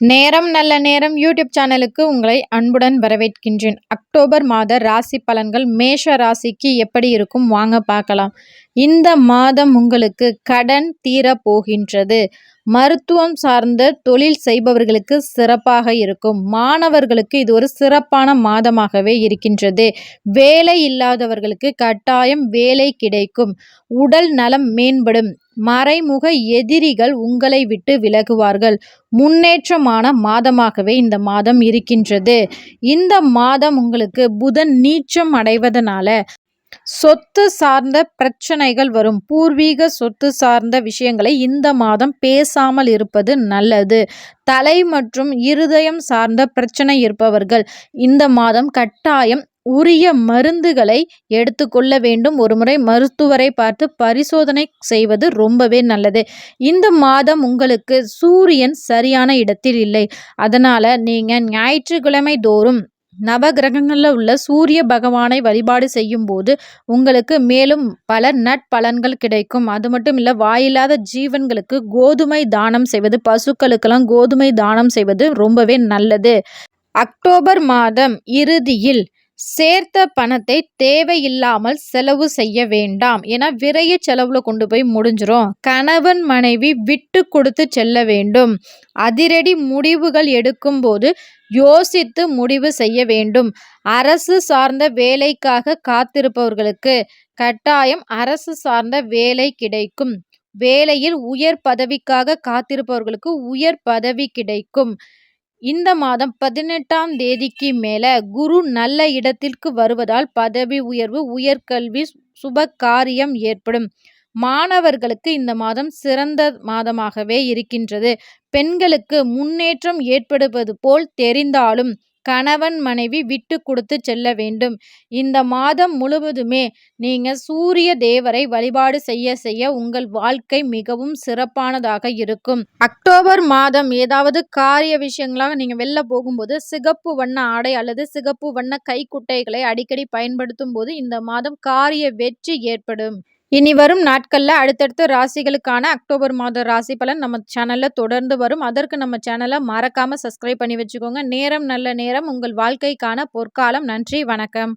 நேரம் நல்ல நேரம் யூடியூப் சேனலுக்கு உங்களை அன்புடன் வரவேற்கின்றேன். அக்டோபர் மாத ராசி பலன்கள் மேஷ ராசிக்கு எப்படி இருக்கும்? வாங்க பார்க்கலாம். இந்த மாதம் உங்களுக்கு கடன் தீரப் போகின்றது. மருத்துவம் சார்ந்த தொழில் செய்பவர்களுக்கு சிறப்பாக இருக்கும். மாணவர்களுக்கு இது ஒரு சிறப்பான மாதமாகவே இருக்கின்றது. வேலை இல்லாதவர்களுக்கு கட்டாயம் வேலை கிடைக்கும். உடல் நலம் மேம்படும். மறைமுக எதிரிகள் உங்களை விட்டு விலகுவார்கள். முன்னேற்றமான மாதமாகவே இந்த மாதம் இருக்கின்றது. இந்த மாதம் உங்களுக்கு புதன் நீச்சம் அடைவதனால சொத்து சார்ந்த பிரச்சனைகள் வரும். பூர்வீக சொத்து சார்ந்த விஷயங்களை இந்த மாதம் பேசாமல் இருப்பது நல்லது. தலை மற்றும் இருதயம் சார்ந்த பிரச்சனை இருப்பவர்கள் இந்த மாதம் கட்டாயம் உரிய மருந்துகளை எடுத்துக்கொள்ள வேண்டும். ஒரு முறை மருத்துவரை பார்த்து பரிசோதனை செய்வது ரொம்பவே நல்லது. இந்த மாதம் உங்களுக்கு சூரியன் சரியான இடத்தில் இல்லை. அதனால் நீங்கள் ஞாயிற்றுக்கிழமை தோறும் நவகிரகங்களில் உள்ள சூரிய பகவானை வழிபாடு செய்யும் போது உங்களுக்கு மேலும் பல நட்பலன்கள் கிடைக்கும். அது மட்டும் இல்லை வாயில்லாத ஜீவன்களுக்கு கோதுமை தானம் செய்வது பசுக்களுக்கெல்லாம் கோதுமை தானம் செய்வது ரொம்பவே நல்லது. அக்டோபர் மாதம் இறுதியில் சேர்த்த பணத்தை தேவையில்லாமல் செலவு செய்ய வேண்டாம். ஏன்னா விரைய செலவில் கொண்டு போய் முடிஞ்சிரும். கணவன் மனைவி விட்டு கொடுத்து செல்ல வேண்டும். அதிரடி முடிவுகள் எடுக்கும்போது யோசித்து முடிவு செய்ய வேண்டும். அரசு சார்ந்த வேலைக்காக காத்திருப்பவர்களுக்கு கட்டாயம் அரசு சார்ந்த வேலை கிடைக்கும். வேலையில் உயர் பதவிக்காக காத்திருப்பவர்களுக்கு உயர் பதவி கிடைக்கும். இந்த மாதம் பதினெட்டாம் தேதிக்கு மேல குரு நல்ல இடத்திற்கு வருவதால் பதவி உயர்வு உயர்கல்வி சுப காரியம் ஏற்படும். மாணவர்களுக்கு இந்த மாதம் சிறந்த மாதமாகவே இருக்கின்றது. பெண்களுக்கு முன்னேற்றம் ஏற்படுவது போல் தெரிந்தாலும் கணவன் மனைவி விட்டு கொடுத்து செல்ல வேண்டும். இந்த மாதம் முழுவதுமே நீங்க சூரிய தேவரை வழிபாடு செய்ய செய்ய உங்கள் வாழ்க்கை மிகவும் சிறப்பானதாக இருக்கும். அக்டோபர் மாதம் ஏதாவது காரிய விஷயங்களாக நீங்க வெளில போகும்போது சிகப்பு வண்ண ஆடை அல்லது சிகப்பு வண்ண கைக்குட்டைகளை அடிக்கடி பயன்படுத்தும் போது இந்த மாதம் காரிய வெற்றி ஏற்படும். இனி வரும் நாட்களில் அடுத்தடுத்த ராசிகளுக்கான அக்டோபர் மாத ராசி பலன் நம்ம சேனலில் தொடர்ந்து வரும். அதற்கு நம்ம சேனலை மறக்காமல் சப்ஸ்கிரைப் பண்ணி வச்சுக்கோங்க. நேரம் நல்ல நேரம் உங்கள் வாழ்க்கைக்கான பொற்காலம். நன்றி வணக்கம்.